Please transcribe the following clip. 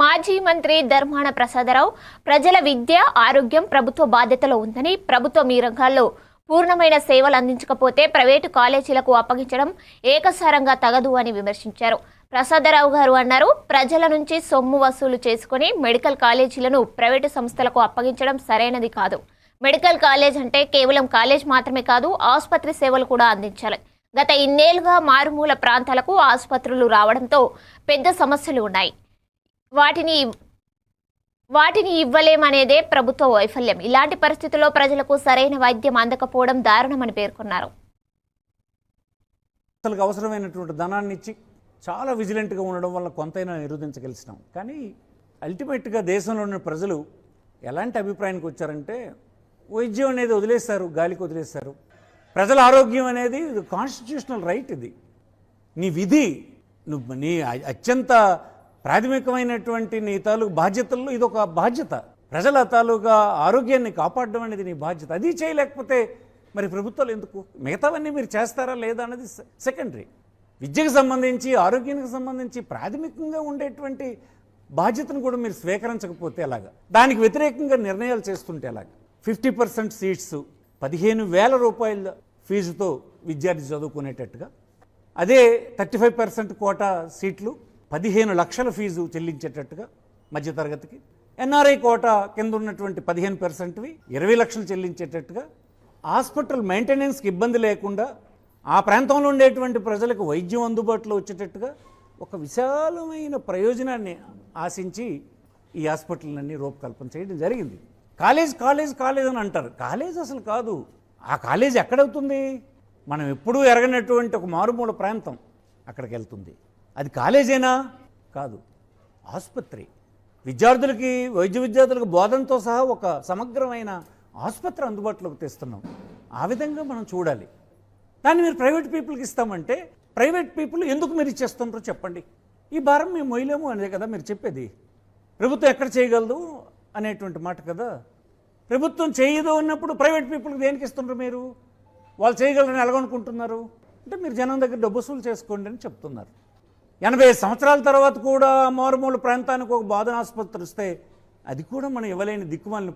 మాజీ మంత్రి ధర్మాన ప్రసాదరావు ప్రజల విద్య ఆరోగ్యం ప్రభుత్వ బాధ్యతలో ఉందని ప్రభుత్వం ఈ రంగాల్లో పూర్ణమైన సేవలు అందించకపోతే ప్రైవేటు కాలేజీలకు అప్పగించడం ఏకసారంగా తగదు అని విమర్శించారు. ప్రసాదరావు గారు అన్నారు ప్రజల నుంచి సొమ్ము వసూలు చేసుకుని మెడికల్ కాలేజీలను ప్రైవేటు సంస్థలకు అప్పగించడం సరైనది కాదు. మెడికల్ కాలేజ్ అంటే కేవలం కాలేజ్ మాత్రమే కాదు ఆసుపత్రి సేవలు కూడా అందించాలి. గత ఇన్నేళ్ళుగా మారుమూల ప్రాంతాలకు ఆసుపత్రులు రావడంతో పెద్ద సమస్యలు ఉన్నాయి. వాటిని వాటిని ఇవ్వలేమనేదే ప్రభుత్వ వైఫల్యం. ఇలాంటి పరిస్థితుల్లో ప్రజలకు సరైన వైద్యం అందకపోవడం దారుణమని పేర్కొన్నారు. అసలు అవసరమైనటువంటి ధనాన్ని ఇచ్చి చాలా విజిలెంట్గా ఉండడం వల్ల కొంతైనా నిరోధించగలిసినాం. కానీ అల్టిమేట్గా దేశంలో ఉన్న ప్రజలు ఎలాంటి అభిప్రాయానికి వచ్చారంటే వైద్యం అనేది వదిలేస్తారు గాలికి వదిలేస్తారు ప్రజల ఆరోగ్యం అనేది కాన్స్టిట్యూషనల్ రైట్ ఇది. నీ విధి నువ్వు నీ అత్యంత ప్రాథమికమైనటువంటి నీ తాలూకు బాధ్యతల్లో ఇదొక బాధ్యత. ప్రజల తాలూకా ఆరోగ్యాన్ని కాపాడడం అనేది నీ బాధ్యత. అది చేయలేకపోతే మరి ప్రభుత్వాలు ఎందుకు? మిగతావన్నీ మీరు చేస్తారా లేదా అన్నది సెకండరీ విద్యకు సంబంధించి ఆరోగ్యానికి సంబంధించి ప్రాథమికంగా ఉండేటువంటి బాధ్యతను కూడా మీరు స్వీకరించకపోతే ఎలాగా? దానికి వ్యతిరేకంగా నిర్ణయాలు చేస్తుంటే ఎలాగా? ఫిఫ్టీ పర్సెంట్ సీట్స్ పదిహేను వేల రూపాయల ఫీజుతో విద్యార్థి చదువుకునేటట్టుగా. అదే థర్టీ ఫైవ్ పర్సెంట్ కోటా సీట్లు పదిహేను లక్షల ఫీజు చెల్లించేటట్టుగా మధ్యతరగతికి. ఎన్ఆర్ఐ కోట కింద ఉన్నటువంటి పదిహేను పర్సెంట్వి ఇరవై లక్షలు చెల్లించేటట్టుగా హాస్పిటల్ మెయింటెనెన్స్కి ఇబ్బంది లేకుండా ఆ ప్రాంతంలో ఉండేటువంటి ప్రజలకు వైద్యం అందుబాటులో వచ్చేటట్టుగా ఒక విశాలమైన ప్రయోజనాన్ని ఆశించి ఈ హాస్పిటల్ని రూపకల్పన చేయడం జరిగింది. కాలేజ్ కాలేజ్ కాలేజ్ అని అంటారు. కాలేజ్ అసలు కాదు. ఆ కాలేజ్ ఎక్కడవుతుంది? మనం ఎప్పుడూ ఎరగనటువంటి ఒక మారుమూల ప్రాంతం అక్కడికి వెళ్తుంది. అది కాలేజేనా? కాదు. ఆసుపత్రి. విద్యార్థులకి వైద్య విద్యార్థులకు బోధనతో సహా ఒక సమగ్రమైన ఆసుపత్రి అందుబాటులోకి తెస్తున్నాం. ఆ విధంగా మనం చూడాలి. దాన్ని మీరు ప్రైవేట్ పీపుల్కి ఇస్తామంటే ప్రైవేట్ పీపుల్ ఎందుకు మీరు ఇచ్చేస్తుంటారో చెప్పండి. ఈ భారం మేము మొయ్యలేము అనే కదా మీరు చెప్పేది. ప్రభుత్వం ఎక్కడ చేయగలదు అనేటువంటి మాట కదా. ప్రభుత్వం చేయదు అన్నప్పుడు ప్రైవేట్ పీపుల్కి దేనికి ఇస్తున్నారు మీరు? వాళ్ళు చేయగలరని ఎలాగనుకుంటున్నారు? అంటే మీరు జనం దగ్గర డబ్బు వసూలు చేసుకోండి అని చెప్తున్నారు. ఎనభై సంవత్సరాల తర్వాత కూడా మారుమూల ప్రాంతానికి ఒక బోధన ఆసుపత్రి వస్తే అది కూడా మనం ఇవ్వలేని దిక్కుమాలిన